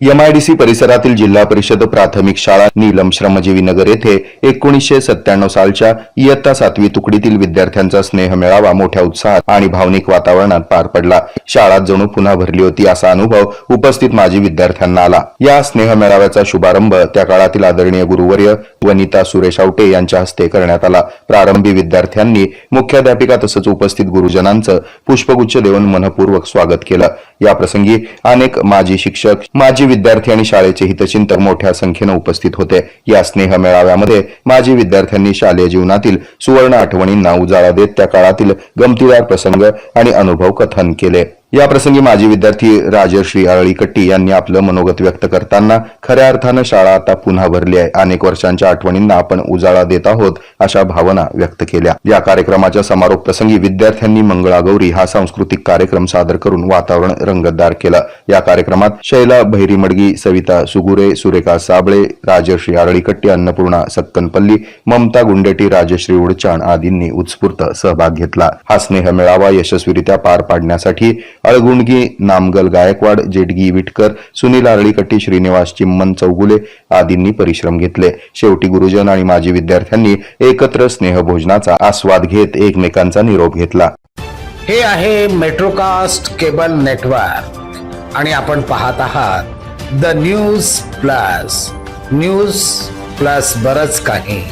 MIDC परिसरातील जिल्हा परिषद प्राथमिक शाळा नीलम श्रमजीवी नगर येथे एकोणीसशे सत्त्याण्णव सालच्या इयत्ता सातवी तुकडीतील विद्यार्थ्यांचा स्नेह मेळावा मोठ्या उत्साहात आणि भावनिक वातावरणात पार पडला. शाळा जणू पुन्हा भरली होती असा अनुभव उपस्थित माजी विद्यार्थ्यांना आला. या स्नेह मेळाव्याचा शुभारंभ त्या काळातील आदरणीय गुरुवर्य वनिता सुरेश आवटे यांच्या हस्ते करण्यात आला. प्रारंभी विद्यार्थ्यांनी मुख्याध्यापिका तसंच उपस्थित गुरुजनांचं पुष्पगुच्छ देऊन मनपूर्वक स्वागत केलं. याप्रसंगी अनेक माजी शिक्षक माजी विद्यार्थी आणि शाळेचे हितचिंतक मोठ्या संख्येनं उपस्थित होते. या स्नेह मेळाव्यामध्ये माजी विद्यार्थ्यांनी शालेय जीवनातील सुवर्ण आठवणींना उजाळा देत त्या काळातील गमतीदार प्रसंग आणि अनुभव कथन केले. या प्रसंगी माजी विद्यार्थी राजश्री आळीकट्टी यांनी आपलं मनोगत व्यक्त करताना खऱ्या अर्थानं शाळा आता पुन्हा भरली आहे. अनेक वर्षांच्या आठवणींना आपण उजाळा देत आहोत अशा भावना व्यक्त केल्या. या कार्यक्रमाच्या समारोप प्रसंगी विद्यार्थ्यांनी मंगळागौरी हा सांस्कृतिक कार्यक्रम सादर करून वातावरण रंगतदार केलं. या कार्यक्रमात शैला भैरीमडगी सविता सुगुरे सुरेखा साबळे राजश्री आरळीकट्टी अन्नपूर्णा सक्कनपल्ली ममता गुंडेटी राजश्री उडचाण आदींनी उत्स्फूर्त सहभाग घेतला. हा स्नेह मेळावा यशस्वीरित्या पार पाडण्यासाठी अळगुंडगी नामगल गायकवाड जेटगी विटकर सुनील आरळीकट्टी श्रीनिवास चिम्मन चौगुले आदींनी परिश्रम घेतले. शेवटी गुरुजन आणि माजी विद्यार्थ्यांनी एकत्र स्नेहभोजनाचा आस्वाद घेत एकमेकांचा निरोप घेतला. हे आहे मेट्रोकास्ट केबल नेटवर्क. आणि आपण पाहत आहात the news plus. News plus बरच काही.